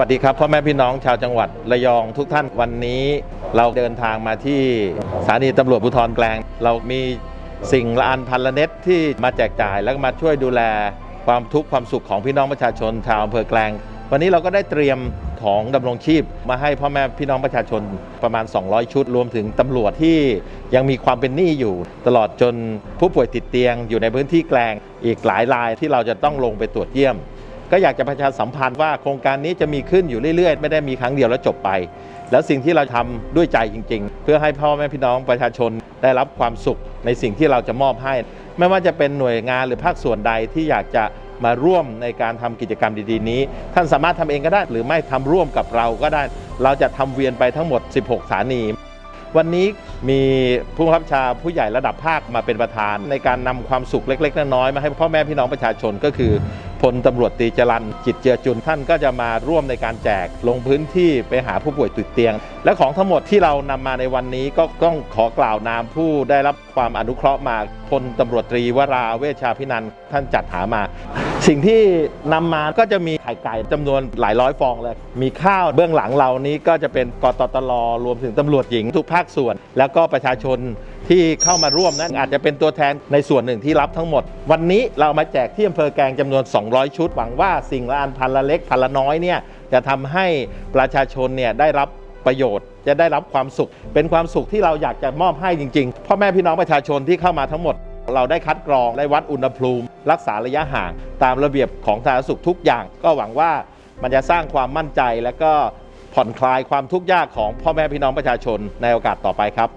วัสดีครับพ่อแม่พี่น้องชาวจังหวัดระยองทุกท่านวันนี้เราเดินทางมาที่สถานีตำรวจภูธรแกลง เรามีสิ่งละอันพันละเน็ตที่มาแจกจ่ายแล้วก็มาช่วยดูแลความทุกข์ความสุขของพี่น้องประชาชนชาวอำเภอแกลง วันนี้เราก็ได้เตรียมของดำรงชีพ มาให้พ่อแม่พี่น้องประชาชนประมาณ 200 ชุด รวมถึงตำรวจที่ยังมีความเป็นหนี้อยู่ ตลอดจนผู้ป่วยติดเตียงอยู่ในพื้นที่แกลงอีกหลายรายที่เราจะต้องลงไปตรวจเยี่ยม ก็อยากจะประชาสัมพันธ์ว่าโครงการนี้จะมีขึ้นอยู่เรื่อยๆ ไม่ได้มีครั้งเดียวแล้วจบไป แล้วสิ่งที่เราทำด้วยใจจริง ๆ เพื่อให้พ่อแม่พี่น้องประชาชนได้รับความสุขในสิ่งที่เราจะมอบให้ ไม่ว่าจะเป็นหน่วยงานหรือภาคส่วนใดที่อยากจะมาร่วมในการทำกิจกรรมดีๆนี้ ท่านสามารถทำเองก็ได้ หรือไม่ทำร่วมกับเราก็ได้ เราจะทำเวียนไปทั้งหมด 16 สถานี วันนี้มีผู้บังคับชาผู้ใหญ่ระดับภาคมาเป็นประธาน ในการนำความสุขเล็ก ๆ น้อยๆมาให้พ่อแม่พี่น้องประชาชนก็คือ ลตำรวจตรีจรันจิตเจือจุนท่านก็จะมาร่วมในการแจกลงพื้นที่ไปหาผู้ป่วยติดเตียง และของทั้งหมดที่เรานำมาในวันนี้ก็ต้องขอกล่าวนามผู้ได้รับความอนุเคราะห์มาพลตำรวจตรีวราเวชชาพินันท่านจัดหามา สิ่งที่นำมาก็จะมีไข่ไก่จำนวนหลายร้อยฟองเลย มีข้าวเบื้องหลังเรานี้ก็จะเป็นกตตลรวมถึงตำรวจหญิงทุกภาคส่วน แล้วก็ประชาชนที่เข้ามาร่วมนั้นอาจจะเป็นตัวแทนในส่วนหนึ่งที่รับทั้งหมด วันนี้เรามาแจกที่อำเภอแกงจำนวน 200 ชุด หวังว่าสิ่งละอันพันละเล็กพันละน้อยเนี่ยจะทำให้ประชาชนเนี่ยได้รับประโยชน์จะได้รับความสุข เป็นความสุขที่เราอยากจะมอบให้จริงๆพ่อแม่พี่น้องประชาชนที่เข้ามาทั้งหมด เราได้คัดกรองได้วัดอุณหภูมิ รักษาระยะห่าง ตามระเบียบของสาธารณสุขทุกอย่าง ก็หวังว่ามันจะสร้างความมั่นใจและก็ผ่อนคลายความทุกข์ยากของพ่อแม่พี่น้องประชาชนในโอกาสต่อไปครับ